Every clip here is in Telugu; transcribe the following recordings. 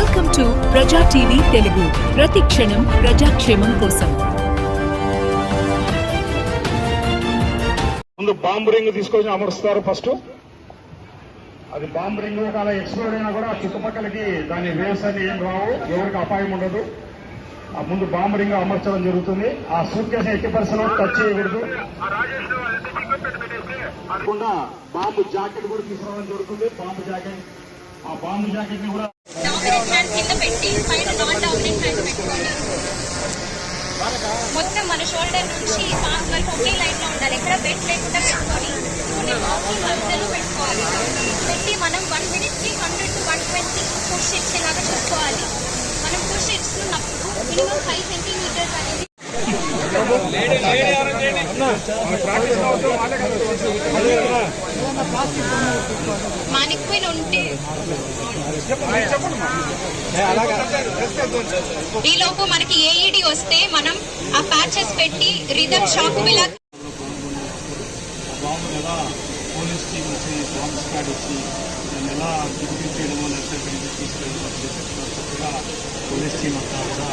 Welcome to Praja TV Telugu ప్రతి క్షణం ప్రజాక్షేమం కోసం. ముందు బాంబు రింగ్ తీసుకొచ్చి అమరుస్తారు ఫస్ట్. అది బాంబు రింగ్ అలా ఎక్స్ప్లోర్ అయినా కూడా చుట్టుపక్కలకి దాని వేవ్స్ అని ఏం రావు. ఎవరికి అపాయం ఉండదు. ఆ ముందు బాంబు రింగ్ అమర్చడం జరుగుతుంది. ఆ సూట్ కేసు ఎట్టి పరిస్థితుల్లో టచ్ చేయకూడదు. కాకుండా బాంబు జాకెట్ కూడా తీసుకురావడం జరుగుతుంది. Bomb jacket. ఆ బాంబు జాకెట్ని కూడా డామినెంట్ హ్యాండ్ కింద పెట్టి పైన నాన్ డామినెంట్ హ్యాండ్ పెట్టుకోండి. మొత్తం మన షోల్డర్ నుంచి పాస్ వరకు ఒకే లైన్లో ఉండాలి. ఎక్కడ బెడ్ లేకుండా పెట్టుకొని కొన్ని బాక్స్ మధ్యలో పెట్టుకోవాలి. పెట్టి మనం one మినిట్కి hundred to one twenty push ఇచ్చేలాగా చూసుకోవాలి. మనం పుష్ ఇస్తున్నప్పుడు మినిమం ఫైవ్ సెంటీమీటర్స్ అనేది మానిపోయిన ఉంటే ఈ మనకి ఏఈడి వస్తే మనం ఆ ప్యాచెస్ పెట్టి రిథమ్ షాక్ ఇలా పోలీస్ టీం వచ్చి బాంబ్ స్క్వాడ్ వచ్చి దాన్ని ఎలా చేయడమో లేకపోతే తీసుకెళ్ళడం పోలీస్ టీం అంతా కూడా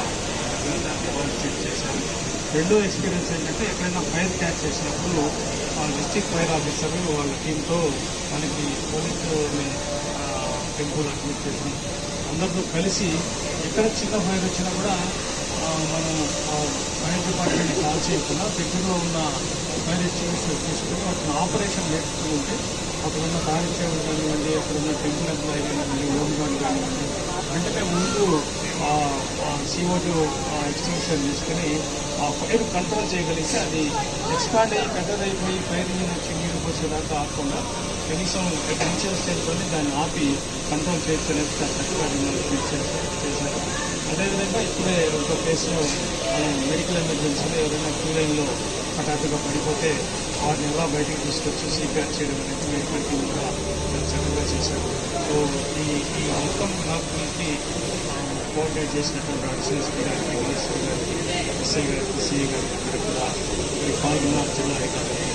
రెండో ఎక్స్పీరియన్స్ ఏంటంటే ఎక్కడైనా ఫైర్ క్యాచ్ చేసినప్పుడు డిస్ట్రిక్ట్ ఫైర్ ఆఫీసర్ వాళ్ళ టీంతో మనకి పోలీసు టెంపుల్ అడ్మినిస్ట్రేషన్ అందరితో కలిసి ఎక్కడ చిన్న ఫైర్ వచ్చినా కూడా మనం ఫైర్ డిపార్ట్మెంట్ కాల్ చేయకుండా దగ్గరలో ఉన్న ఫైర్ ఎక్స్టింగ్విషర్ తీసుకుని వాటిని ఆపరేషన్ చేస్తూ ఉంటే అక్కడ ఉన్న కానివ్వండి అక్కడ ఉన్న టెంపుల్ ఎంప్లాయీ కానివ్వండి హోమ్ గార్డ్ కానివ్వండి వెంటనే ముందు సిఓ ఎక్స్టెన్షన్ తీసుకుని ఆ ఫైర్ కంట్రోల్ చేయగలిగితే అది ఎక్స్పాండ్ అయ్యి పెద్దదైపోయి ఫైర్ నుంచి నీరు పోసేదాకా ఆకుండా కనీసం ఇనిషియల్ స్టేజ్లోనే దాన్ని ఆపి కంట్రోల్ చేయొచ్చు అనేది చక్కగా చేశారు. అదేవిధంగా ఇప్పుడే ఒక కేసులో మనం మెడికల్ ఎమర్జెన్సీలో ఎవరైనా క్యూ లైన్లో హఠాత్తుగా పడిపోతే వారిని ఎలా బయటికి తీసుకొచ్చి సీపీఆర్ చేయడం అనేది మెడికల్ టీం కూడా చక్కగా చేశారు. సో ఈ ఈ మొత్తం నాకు కోఆర్డినేట్ చేసినటువంటి అడిషనల్ ఎస్పీ గారికి డిఎస్పీ గారికి ఎస్ఐ గారికి సిఐ గారికి అందరికీ కూడా ఈ పాల్గొన్న జిల్లా అధికారులకి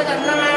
ด้วยกันใช่ไหม